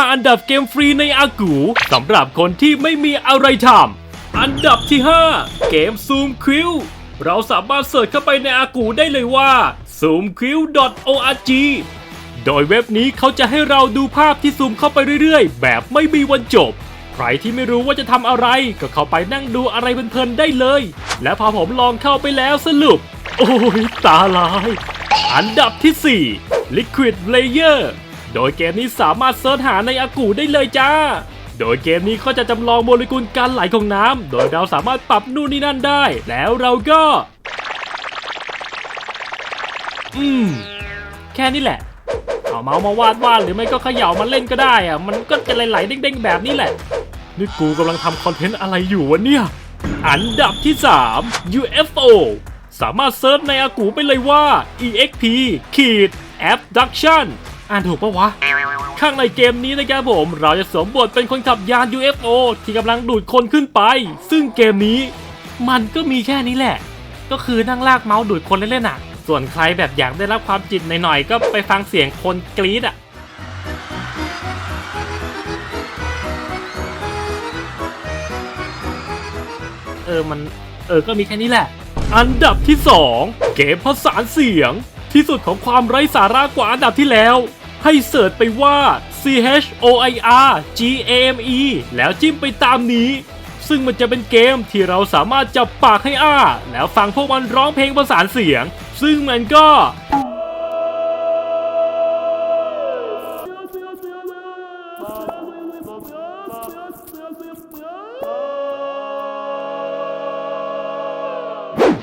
5 อันดับเกมฟรีในอากูสำหรับคนที่ไม่มีอะไรทำอันดับที่ 5 เกมซูมคิวเราสามารถเสิร์ชเข้าไปในอากูได้เลยว่า zoomq.org โดยเว็บนี้เขาจะให้เราดูภาพที่ซูมเข้าไปเรื่อยๆ แบบไม่มีวันจบ ใครที่ไม่รู้ว่าจะทำอะไร ก็เข้าไปนั่งดูอะไรเพลินๆได้เลย และพอผมลองเข้าไปแล้วสรุป โอ้ยตาลาย อันดับที่ 4 Liquid Layer โดยเกมนี้สามารถเสิร์ชหาในอากูได้เลยจ้า โดยเกมนี้เขาจะจำลองโมเลกุลการไหลของน้ำ โดยเราสามารถปรับนู่นนี่นั่นได้ แล้วเราก็ อืม แค่นี้แหละ เอาเมาส์มาวาดวาดหรือไม่ก็เขย่ามาเล่นก็ได้อะมันก็จะไหลๆเด้งๆแบบนี้แหละ นี่กูกำลังทำคอนเทนต์อะไรอยู่วะเนี่ย อันดับที่ 3 UFO สามารถเซิร์ชในอากูไปเลยว่า EXP ขีด Abduction อ่านถูกปะวะ ข้างในเกมนี้นะครับผม เราจะสวมบทเป็นคนขับยาน UFO ที่กำลังดูดคนขึ้นไป ซึ่งเกมนี้ มันก็มีแค่นี้แหละ ก็คือนั่งลากเมาส์ดูดคนเล่นๆอะ ส่วนใครแบบอยากได้รับความจิตหน่อยๆก็ไปฟังเสียงคนกรี๊ดอะเออมันเออก็มีแค่นี้แหละ อันดับที่ 2 เกมผสานเสียงที่สุดของความไร้สาระกว่าอันดับที่แล้ว ให้เสิร์ชไปว่า C H O I R G A M E แล้วจิ้มไปตามนี้ ซึ่งมันจะเป็นเกมที่เราสามารถจับปากให้อ้า แล้วฟังพวกมันร้องเพลงประสานเสียง ซึ่งมันก็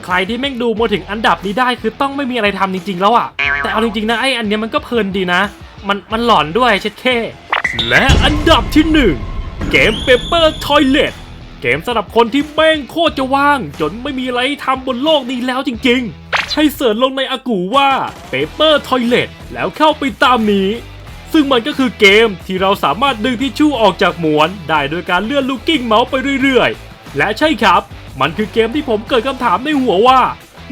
ใครที่แม่งดูมาถึงอันดับนี้ได้คือต้องไม่มีอะไรทำจริง ๆ แล้วอะแต่เอาจริง ๆ นะไออันเนี้ยมันก็เพลินดีนะ มันมันหลอนด้วยเช็ดแค่และอันดับที่หนึ่งเกม Paper Toilet เกมสำหรับคนที่แม่งโคตรจะว่าง จนไม่มีอะไรทำบนโลกนี้แล้วจริงๆ ให้เสิร์ชลงในอากูว่า Paper Toilet แล้วเข้าไปตามนี้ ซึ่งมันก็คือเกมที่เราสามารถดึงทิชชู่ออกจากหมวน ได้โดยการเลื่อนลูกกิ้งเมาส์ไปเรื่อยๆ และใช่ครับ มันคือเกมที่ผมเกิดคำถามในหัวว่า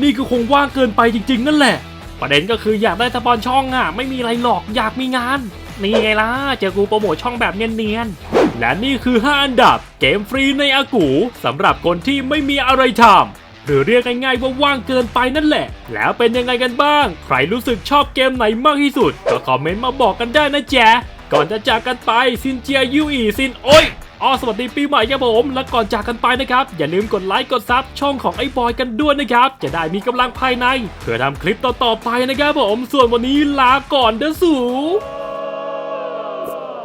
นี่ก็คงว่างเกินไปจริงๆ นั่นแหละ ประเด็นก็คืออยากได้สปอนช่องอะ ไม่มีอะไรหรอกอยากมีงาน นี่ไงล่ะ เจอกูโปรโมทช่องแบบเนียนๆ และนี่คือ 5 อันดับเกมฟรีในอากูสำหรับคนที่ไม่มีอะไรทำหรือเรียกง่ายๆว่าว่างเกินไปนั่นแหละ แล้วเป็นยังไงกันบ้าง ใครรู้สึกชอบเกมไหนมากที่สุด ก็คอมเมนต์มาบอกกันได้นะแจ๊ะก่อนจะจากกันไปซินเจียยูอีซินโอ้ย อ๋อสวัสดีปีใหม่ครับผม และก่อนจากกันไปนะครับ อย่าลืมกดไลค์กดซับช่องของไอ้บอยกันด้วยนะครับ จะได้มีกำลังภายใน เพื่อทำคลิปต่อๆไปนะครับผม ส่วนวันนี้ลาก่อนเด้อสู